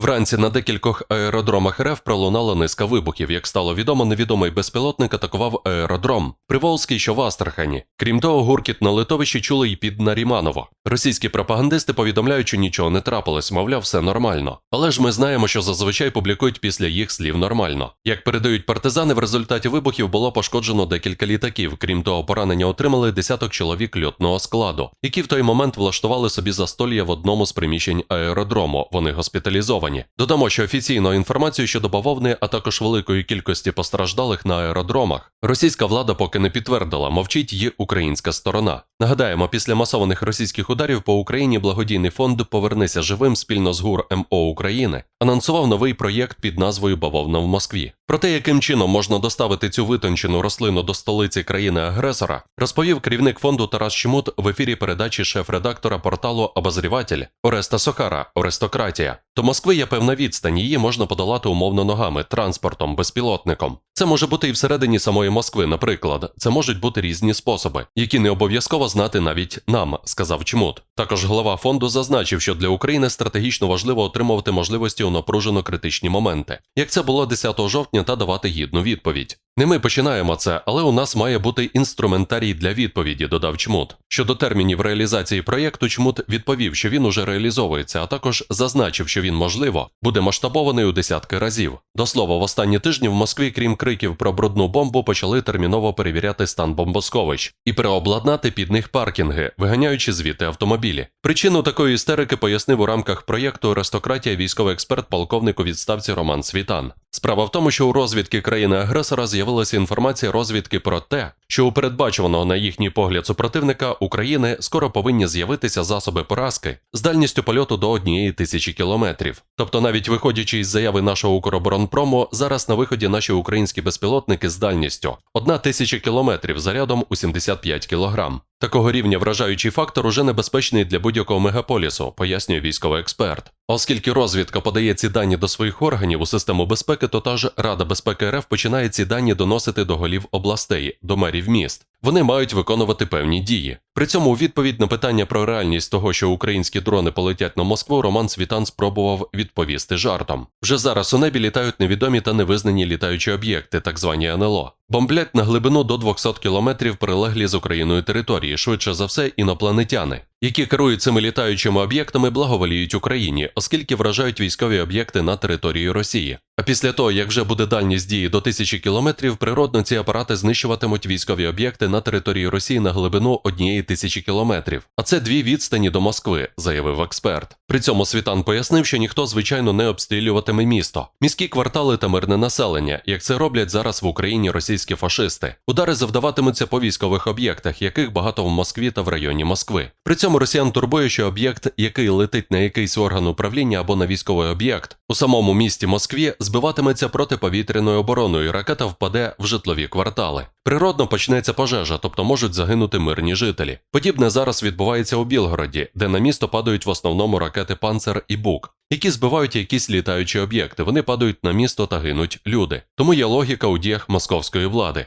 Вранці на декількох аеродромах РФ пролунала низка вибухів. Як стало відомо, невідомий безпілотник атакував аеродром Приволзький, що в Астрахані. Крім того, гуркіт на литовищі чули й під Наріманово. Російські пропагандисти повідомляють, що нічого не трапилось, мовляв, все нормально. Але ж ми знаємо, що зазвичай публікують після їх слів нормально. Як передають партизани, в результаті вибухів було пошкоджено декілька літаків. Крім того, поранення отримали десяток чоловік льотного складу, які в той момент влаштували собі застолля в одному з приміщень аеродрому. Вони госпіталізовані. Додамо, що офіційну інформацію щодо бавовни, а також великої кількості постраждалих на аеродромах, російська влада поки не підтвердила, мовчить її українська сторона. Нагадаємо, після масованих російських ударів по Україні благодійний фонд Повернися живим спільно з ГУР МО України анонсував новий проєкт під назвою Бавовна в Москві. Про те, яким чином можна доставити цю витончену рослину до столиці країни-агресора, розповів керівник фонду Тарас Чмут в ефірі передачі шеф-редактора порталу Обозріватель Ореста Сохара Ористократія. До Москви є певна відстань, її можна подолати умовно ногами, транспортом, безпілотником. Це може бути і всередині самої Москви, наприклад. Це можуть бути різні способи, які не обов'язково знати навіть нам, сказав Чмут. Також голова фонду зазначив, що для України стратегічно важливо отримувати можливості напружено критичні моменти, як це було 10 жовтня, та давати гідну відповідь. Не ми починаємо це, але у нас має бути інструментарій для відповіді, додав Чмут. Щодо термінів реалізації проєкту, Чмут відповів, що він уже реалізовується, а також зазначив, що він, можливо, буде масштабований у десятки разів. До слова, в останні тижні в Москві, крім криків про брудну бомбу, почали терміново перевіряти стан бомбосховищ і переобладнати під них паркінги, виганяючи звідти автомобілі. Причину такої істерики пояснив у рамках проєкту Аристократія військовий експерт полковник у відставці Роман Світан. Справа в тому, що у розвідки країни-агресора з'явилася інформація розвідки про те, що у передбачуваного на їхній погляд супротивника України скоро повинні з'явитися засоби поразки з дальністю польоту до однієї тисячі кілометрів. Тобто, навіть виходячи із заяви нашого Укроборонпрому, зараз на виході наші українські безпілотники з дальністю одна тисяча кілометрів зарядом у 75 кілограм. Такого рівня вражаючий фактор уже небезпечний для будь-якого мегаполісу, пояснює військовий експерт. Оскільки розвідка подає ці дані до своїх органів у систему безпеки, то та ж Рада безпеки РФ починає ці дані доносити до голів областей, до мерів міст. Вони мають виконувати певні дії. При цьому у відповідь на питання про реальність того, що українські дрони полетять на Москву, Роман Світан спробував відповісти жартом. Вже зараз у небі літають невідомі та невизнані літаючі об'єкти, так звані НЛО. Бомблять на глибину до 200 кілометрів прилеглі з Україною території, швидше за все, інопланетяни, які керують цими літаючими об'єктами, благоволіють Україні, оскільки вражають військові об'єкти на території Росії. А після того, як вже буде дальність дії до тисячі кілометрів, природно ці апарати знищуватимуть військові об'єкти на території Росії на глибину однієї тисячі кілометрів. А це дві відстані до Москви, заявив експерт. При цьому Світан пояснив, що ніхто звичайно не обстрілюватиме місто, міські квартали та мирне населення, як це роблять зараз в Україні російські фашисти. Удари завдаватимуться по військових об'єктах, яких багато в Москві та в районі Москви. При цьому росіян турбує, що об'єкт, який летить на якийсь орган управління або на військовий об'єкт, у самому місті Москві збиватиметься протиповітряною обороною, і ракета впаде в житлові квартали. Природно почнеться пожежа, тобто можуть загинути мирні жителі. Подібне зараз відбувається у Білгороді, де на місто падають в основному ракети Панцер і Бук, які збивають якісь літаючі об'єкти. Вони падають на місто та гинуть люди. Тому є логіка у діях московської влади.